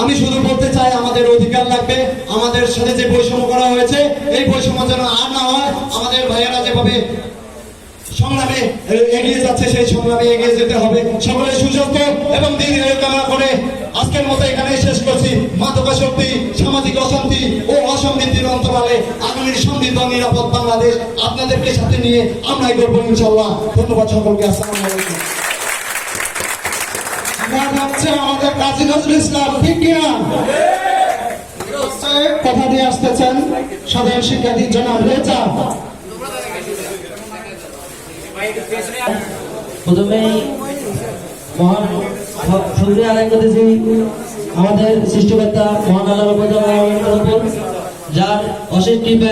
আমি শুধু বলতে চাই, আমাদের অধিকার লাগবে। আমাদের সাথে যে বৈষম্য করা হয়েছে, এই বৈষম্য যেন আর না হয়, আমাদের ভাইয়েরা যেভাবে সংগ্রামে এগিয়ে যাচ্ছে, সেই সংগ্রামে এগিয়ে যেতে হবে। সকলের সুযোগ্য এবং দিন কামনা করে আজকের মতো এখানে শেষ করছি। মাদকা শক্তি সামাজিক অশান্তি ও অসমৃদ্ধির অন্তরালে আগামীর সমৃদ্ধ নিরাপদ বাংলাদেশ আপনাদেরকে সাথে নিয়ে আমরাই করব ইনশাল্লাহ ধন্যবাদ সকলকে, আসসালামু আলাইকুম আমাদের কাজী নজরুল ইসলাম। ঠিক কিনা? কথা দিয়ে আসতেছেন সাধারণ শিক্ষার্থী জনাব রেজা। আমাদের সৃষ্টিকর্তা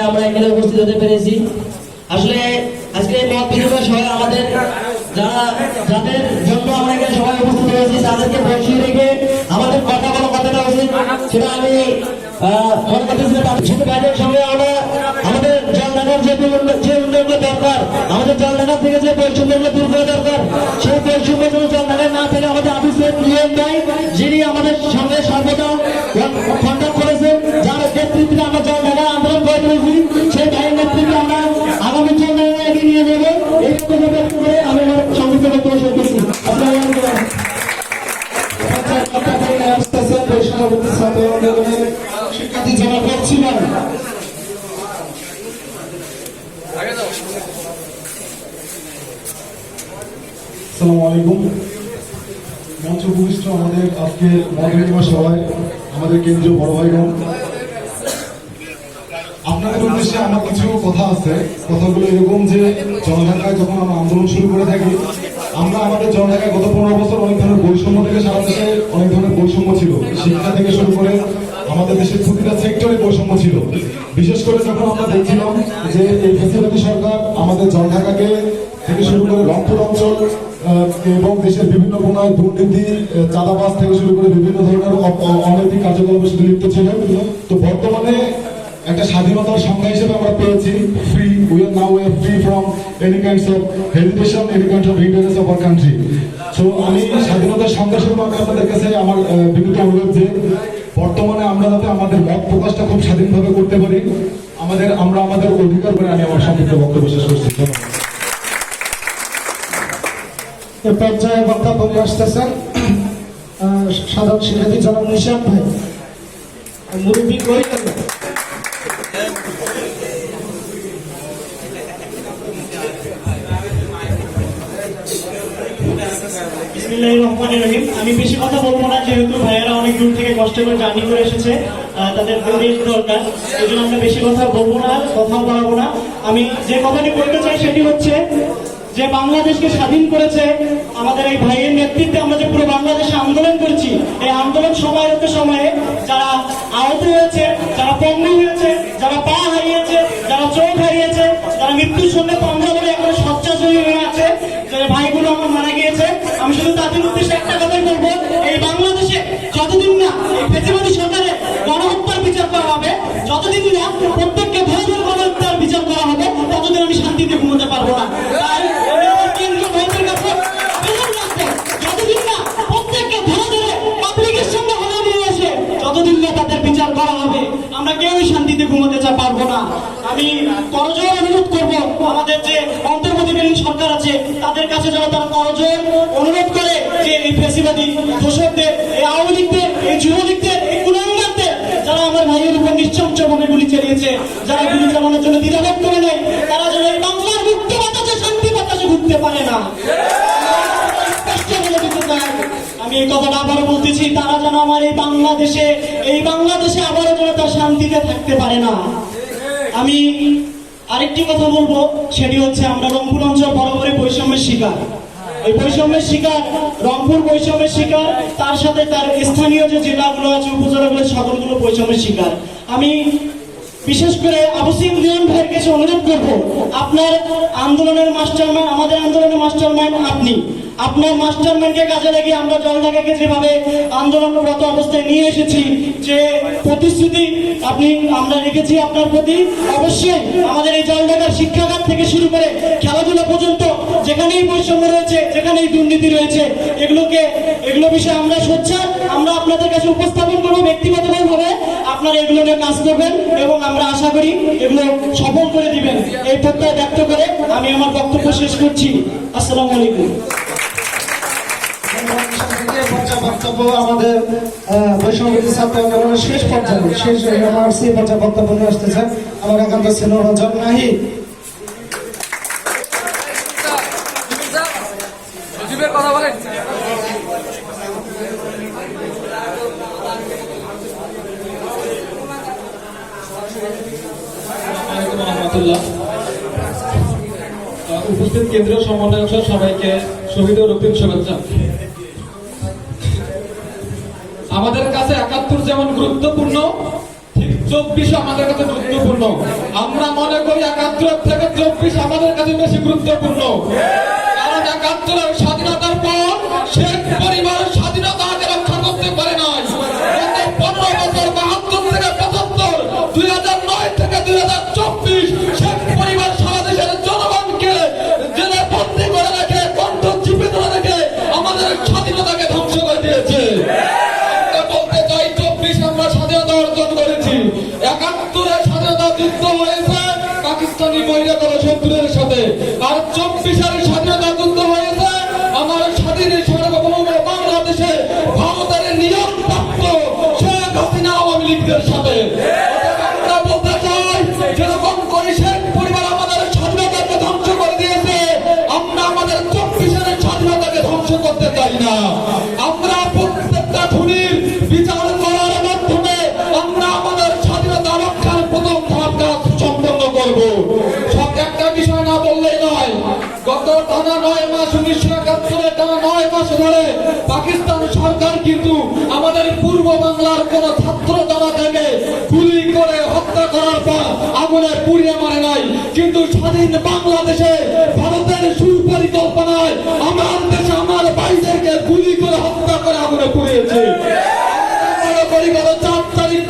আমরা এখানে উপস্থিত হতে পেরেছি। আসলে আজকে মত সবাই আমাদের যারা যাদের জন্য আমরা এখানে সবাই আমাদের কথা বলা সঙ্গে দরকার, আমাদের জলঢাকা থেকে যে বৈষম্যগুলো দূর করা দরকার, সেই বৈষম্য যেন না থেকে আমাদের অফিসের নিয়ম দেয় আমাদের সঙ্গে সর্বদা বৈষ্ণবতী ছাত্র আন্দোলনের শিক্ষার্থী জনাব করছিলেন আসসালামু আমাদের কেন্দ্রীয় বড় ভাইগণ। আপনাদের উদ্দেশ্যে আমার কিছু কথা আছে। কথাগুলো এরকম যে জনঢাকায় যখন আমরা আন্দোলন শুরু করে থাকি আমরা আমাদের জনঢাকায় গত পনেরো বছর অনেক ধরনের বৈষম্য থেকে সারা দেশে অনেক ধরনের বৈষম্য ছিল। শিক্ষা থেকে শুরু করে আমাদের দেশের প্রতিটা সেক্টরে বৈষম্য ছিল। বিশেষ করে যখন আমরা দেখছিলাম যে এই ফেসিলিটি সরকার আমাদের জনঢাকাকে থেকে শুরু করে রংপুর অঞ্চল এবং দেশের বিভিন্ন কোনায় দুর্নীতি আহ, চাঁদাবাজ থেকে শুরু করে বিভিন্ন ধরনের অনৈতিক কার্যকলাপের সাথে লিপ্ত ছিল তো বর্তমানে একটা স্বাধীনতার সংজ্ঞা হিসেবে আমরা পেয়েছি। Free we are now free from any kinds of hesitation any kinds of hindrance of our country so আমি স্বাধীনতার স্বরূপ আমি আপনাদের কাছে আমার বিনীত অনুরোধ যে বর্তমানে আমরা যাতে আমাদের মত প্রকাশটা খুব স্বাধীনভাবে করতে পারি, আমাদের, আমরা আমাদের অধিকার করে আমি আমার সংক্ষিপ্ত বক্তব্য শেষ করছি। পর্যায়ে বক্তব্য আসতেছেন সাধারণ শিক্ষার্থী জনাব নিশান ভাই। মুরব্বী কই আমি বেশি কথা বলব না, যেহেতু ভাইয়েরা অনেক দূর থেকে কষ্ট করে জার্নি করে এসেছে তাদের পরিবেশ দরকার এই জন্য আমরা বেশি কথা বলব না, কথাও বাড়াবো না। আমি যে কথাটি বলতে চাই সেটি হচ্ছে যে বাংলাদেশকে স্বাধীন করেছে আমাদের এই ভাইয়ের নেতৃত্বে আমরা যে পুরো বাংলাদেশে আন্দোলন করছি, এই আন্দোলন সময়ের সময়ে আমার কেউই শান্তিতে ঘুমোতে পারব না। আমি করজোর অনুরোধ করব, আমাদের যে অন্তর্বর্তীকালীন সরকার আছে, তাদের কাছে যেন তারা করজোর অনুরোধ করে যে এই ফেসিবাদী দোষকদের এই আওয়ামী লীগদের যুবলীগদের এই কুলাঙ্গারদের যারা আমার ভাইয়ের উপর নিশ্চমভাবে গুলি চালিয়েছে যারা গুলি চালানোর জন্য দ্বিধাবোধ করে নেয়, তারা যেন বাংলার মুক্তি বাতাসে শান্তি বাতাসে ঘুরতে পারে না। আমি এই কথাটা আবারও বলতেছি, তারা যেন আমার এই বাংলাদেশে এই বাংলাদেশে আবারও যেন তার শান্তিতে থাকতে পারে না। আমি আরেকটি কথা বলব, সেটি হচ্ছে আমরা রংপুর অঞ্চল বরাবরই বৈষম্যের শিকার। এই বৈষম্যের শিকার, রংপুর বৈষম্যের শিকার, তার সাথে তার স্থানীয় যে জেলাগুলো আছে, উপজেলাগুলো সকলগুলো বৈষম্যের শিকার। আমি বিশেষ করে আবসিম লিওন ভাইয়ের কাছে অনুরোধ করব, আপনার আন্দোলনের মাস্টারমাইন্ড আমাদের আন্দোলনের মাস্টারমাইন্ড আপনি। আপনার মাস্টারমাইন্ডকে কাজে লাগিয়ে আমরা জলঢাকাকে যেভাবে আন্দোলনরত অবস্থায় নিয়ে এসেছি। যে প্রতিশ্রুতি আপনি, আমরা রেখেছি আপনার প্রতি। অবশ্যই আমাদের এই জলঢাকার শিক্ষাখাত থেকে শুরু করে খেলাধুলা পর্যন্ত যেখানেই বৈষম্য রয়েছে, যেখানেই দুর্নীতি রয়েছে, এগুলোকে, এগুলো বিষয়ে আমরা সোচ্চার, আমরা আপনাদের কাছে উপস্থাপন করব। আপনারা এগুলো নিয়ে কাজ করবেন এবং আমরা আশা করি এগুলো সফল করে দিবেন। এই প্রত্যয় ব্যক্ত করে আমি আমার বক্তব্য শেষ করছি। আসসালামু আলাইকুম। আমাদের বৈষম্যবিরোধী ছাত্র শেষ পর্যায়ে, শেষ আমার সেই পর্যায়ে বক্তব্য নিয়ে আসতেছেন আমার একান্ত স্নেহভাজন নাহি মুজিবের কথা বলেন আসসালামু আলাইকুম রহমতুল্লাহ। উপস্থিত কেন্দ্রীয় সমন্বয়ক সবাইকে শহীদ রক্তিম শুভেচ্ছা। আমাদের কাছে একাত্তর যেমন গুরুত্বপূর্ণ চব্বিশ আমাদের কাছে গুরুত্বপূর্ণ। আমরা মনে করি একাত্তর থেকে চব্বিশ আমাদের কাছে বেশি গুরুত্বপূর্ণ। কারণ একাত্তরের স্বাধীনতার পর শেখ পরিবার স্বাধীনতাকে রক্ষা করতে পারে নাই। পনেরো বছর বাহাত্তর থেকে পঁচাত্তর, দুই স্বাধীনতাকে ধ্বংস চব্বিশ আমরা স্বাধীনতা অর্জন করেছি। একাত্তরে স্বাধীনতা যুদ্ধ হয়েছে, পাকিস্তানি সাথে। আর চব্বিশের স্বাধীনতা যুদ্ধ হয়েছে, আমার স্বাধীন সার্বভৌম বাংলাদেশে ভারতের নিয়ম প্রাপ্ত শেখ হাসিনা আওয়ামী সাথে। পাকিস্তান সরকার কিন্তু আমাদের পূর্ব বাংলার কোন ছাত্র জনতাকে গুলি করে হত্যা করার পর আগুনে পুড়িয়ে মারে নাই। কিন্তু স্বাধীন বাংলাদেশে ভারতের সুপরিকল্পনায় আমার দেশে আমার ভাইদেরকে গুলি করে হত্যা করে আগুনে পুড়িয়েছে। চার তারিখ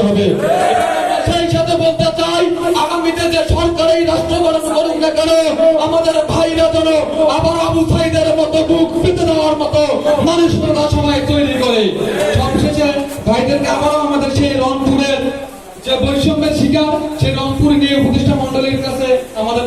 করতে হবে। সেই সাথে বলতে চাই, আগামীতে যে রাষ্ট্র গঠন করুক না কেন, আমাদের ভাইরা যেন আবার আবু সাইদের মতো বুক পেতে দেওয়ার মতো মানুষ সময় তৈরি করে। সবশেষে ভাইদেরকে আবারও আমাদের সেই রংপুরের যে বৈষম্যের শিকার, সেই রংপুর নিয়ে উপদেষ্টা মন্ডলীর কাছে আমাদের